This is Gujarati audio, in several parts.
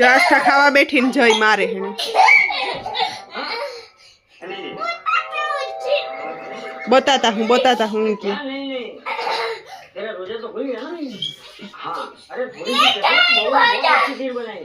જો આસ્થા ખાવા બેઠી ને જઈ મારે હેને બતાતા હું બતાતા હું કે नहीं नहीं तेरा रोजा तो खुल गया ना हाँ अरे थोड़ी सी कसरत बहुत बहुत अच्छी खीर बनाई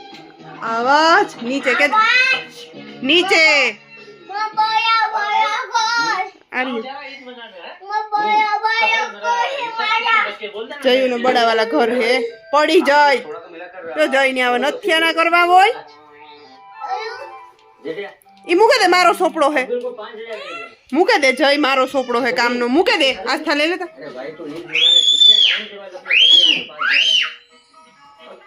અવાજ નીચે કે નીચે જયુ ને બડાવાલા ઘર હે પડી જાય તો જઈને આવે નથી ના કરવા હોય એ મૂકે દે મારો સોપડો હે મૂકે દે જય મારો સોપડો હે કામનો મૂકે દે આસ્થા લઈ લેતા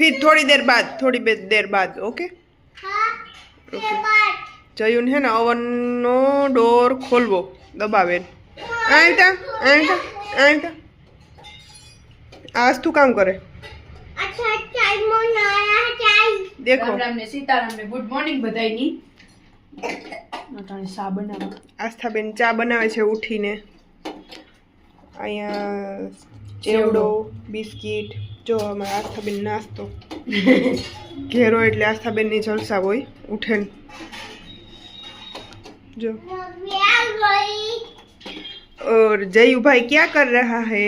फिर थोड़ी देर बाद थोड़ी बे- देर बाद ओके જયું હે ને અવનનો ડોર ખોલવો દબાવે આવતા આવતા આવતા આજ તું કામ કરે દેખો રામ રામ ને સીતારામ ને ગુડ મોર્નિંગ બધાયની અટાણે સા બનાવવા આસ્થાબેન ચા બનાવે છે ઉઠીને અહીંયા ચેવડો બિસ્કિટ જો અમારા આસ્થાબેન નાસ્તો ઘેરો એટલે આસ્થાબેનની જલસા હોય ઉઠે ને. જો और जयू भाई क्या कर रहा है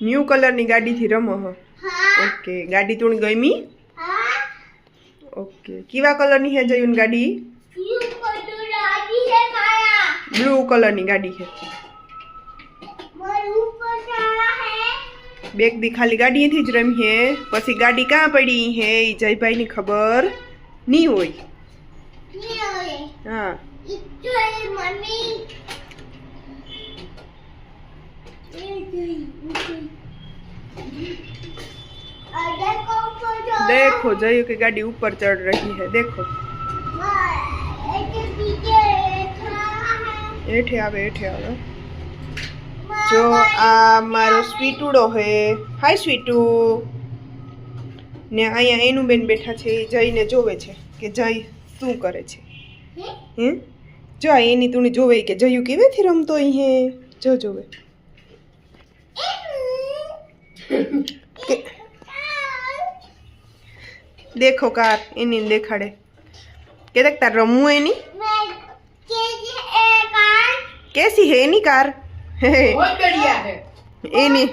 ન્યૂ કલરની ગાડીથી રમો હો ઓકે ગાડી તું ગમી ઓકે કેવા કલરની હે જયુન ગાડી બ્લુ કલરની ગાડી છે બેગ દી ખાલી ગાડીએથી જ રમી હે પછી ગાડી ક્યાં પડી હે ઈ જયભાઈની ખબર નહીં હોય હા देखो जयू की गाड़ी ऊपर चढ़ रही है देखो હેઠે આવે હેઠે આવે જો આ મારો સ્વીટુડો હે. હાય સ્વીટુ. ને અહીંયા એનું બેન બેઠા છે એ જઈને જોવે છે કે જય શું કરે છે. હે? જો આ એની તુણી જોવે કે જયું કેવેથી રમતો અહીં હે? જો જોવે. દેખો કાર એની દેખાડે. કે તાર રમવું એની? કેસી હે એની કાર? એની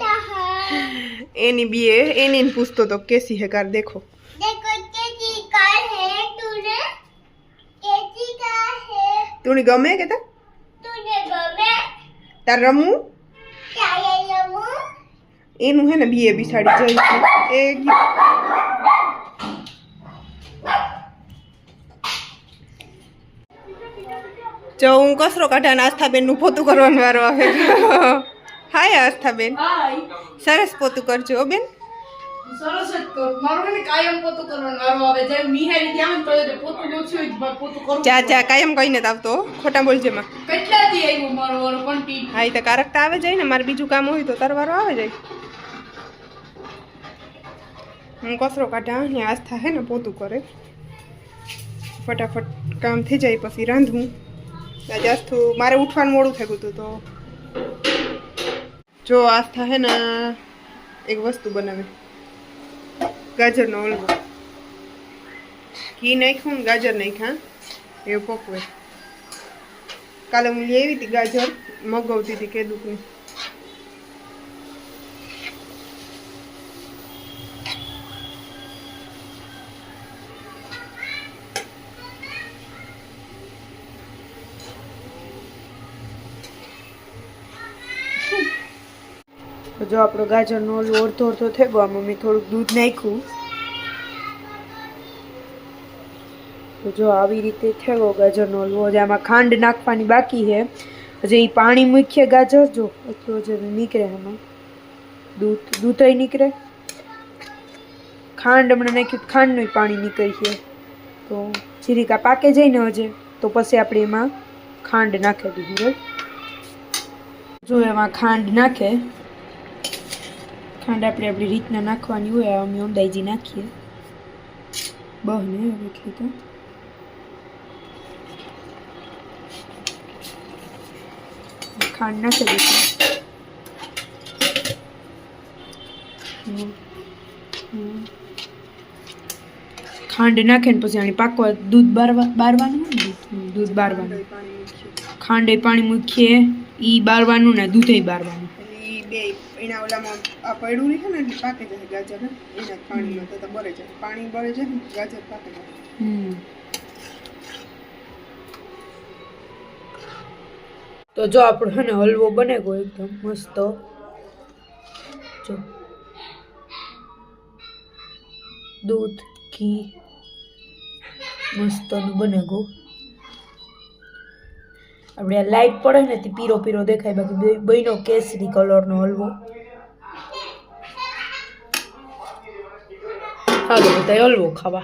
એની બી એ એની પૂછતો તો કેસી હે કાર દેખો. તુણી ગમે કે તા? તાર રમવું? એનું હે ને બીએ બિસાડી જઈ છે. એ જો હું કસરો કાઢા આસ્થાબેનનું પોતું કરવાનું વારો આવે. હાય આસ્થાબેન. સરસ પોતું કરજો બેન. સરસ જ કર. મારું કાયમ પોતું કરવાનો વારો આવે. જેમ નિહારી ત્યાં તો પોતું ઓછું હોય પોતું કરવું ચા ચા કાયમ કહીને જ આવતો ખોટા બોલજેમાં કેટલા દી આવ્યું મારો વારો? કન્ટિન્યુ હા એ તો કારકતા આવે જાય ને. મારે બીજું કામ હોય તો તારો વારો આવે જાય. હું કચરો કાઢા અહીંયા આસ્થા હે ને પોતું કરે. ફટાફટ કામ થઈ જાય પછી રાંધવું આસ્થું મારે ઉઠવાનું મોડું થઈ ગયું તો. જો આસ્થા હે ને, એક વસ્તુ બનાવે. ગાજરનો હલવો. ઘી નાખ્યું ને ગાજર નાખ્યા, એ પકવે. કાલે હું લેવી હતી ગાજર, મગાવતી હતી કેદુકની. તો જો આપણો ગાજરનો ઓલું અડધો અડધો થઈ ગયો, આમાં મેં થોડુંક દૂધ નાખ્યું. તો જો આવી રીતે થયો ગાજરનો હલવો હજી આમાં ખાંડ નાખવાની બાકી છે. હજી એ પાણી મૂકીએ ગાજર. જો એટલું જ નીકળે આમાં દૂધ દૂધય નીકળે. ખાંડ હમણાં નાખ્યું ખાંડનું પાણી નીકળી છે તો જીરીકા પાકે જઈને હજે, તો પછી આપણે એમાં ખાંડ નાખી દીધી. જો, એમાં ખાંડ નાખે. ખાંડ આપણે આપણી રીતના નાખવાની હોય અમે અંદાજી નાખીએ બહને હવે એટલી તો ખાંડ નાખી દઈશું હમ. હમ. ખાંડ નાખે ને પછી આની પાકવા દૂધ બારવા બારવાનું હોય ને દૂધ હમ, દૂધ બારવાનું ખાંડ એ પાણી મૂકીએ ઈ બારવાનું ને દૂધે બારવાનું ઈ બે એના ઓલામાં આ પડ્યું નહીં ને, એટલે પાકે જાય ગાજર એના પાણીમાં તો બળે જાય. પાણી બળે જાય ને, ગાજર પાકે જાય. તો જો આપણો છે ને હલવો બને ગયો એકદમ મસ્ત. જો. દૂધ, ઘી મસ્તનું બને ગયું. આપણે આ લાઈટ પડે ને તે પીરો પીરો દેખાય, બાકી બે- બન્યો કેસરી કલરનો હલવો. હાલો બધા હલવો ખાવા.